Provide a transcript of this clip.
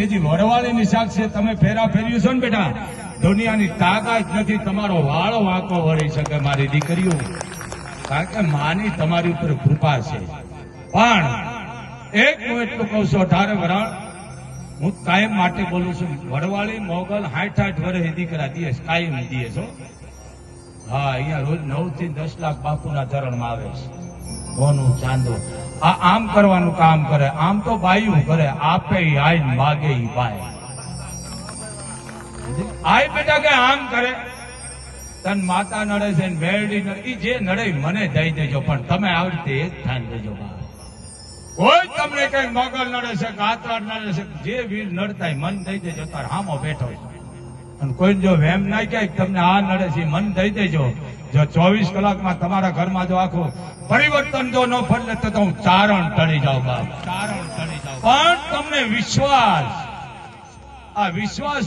બીજી વરવાળીની છે, તમે ફેરા ફેર્યું છો ને બેટા? દુનિયાની તાકાત નથી, તમારો વાળો વાંકો વળી શકે મારી દીકરીઓ. કારણ કે માની તમારી ઉપર કૃપા છે. પણ એક હું એટલું કહું છું, અઢારે વરાણ, હું કાયમ માટે બોલું છું, વડવાળી મોગલ હાઠ આઠ વર્ષે દીકરા દિયે કાયમ દિયે છો હા. અહીંયા રોજ નવથી દસ લાખ બાપુના ધરણમાં આવે છે. સોનું, ચાંદો. આ આમ કરવાનું કામ કરે. આમ તો બાયું કરે. આપે આઈ માગે બાય. આય બેટા કે આમ કરે. તન માતા નડે છે વેરડી નડે. જે નડે મને દઈ દેજો, પણ તમે આવી રીતે એક ધ્યાન દેજો કોઈ તમને કઈ મગલ નડે છે કાતર નડે છે, જે વીર નડતા મન દઈ દેજો. તાર હામો બેઠો છે. અને કોઈ જો વેમ ના કહે તમને આ નડે છે મન દઈ દેજો. જો ચોવીસ કલાકમાં તમારા ઘરમાં જો આખું પરિવર્તન જો ન ફરલે તો હું ચારણ ટળી જાઉં બાપ. ચારણ ટળી જાઉં પણ તમને વિશ્વાસ, આ વિશ્વાસ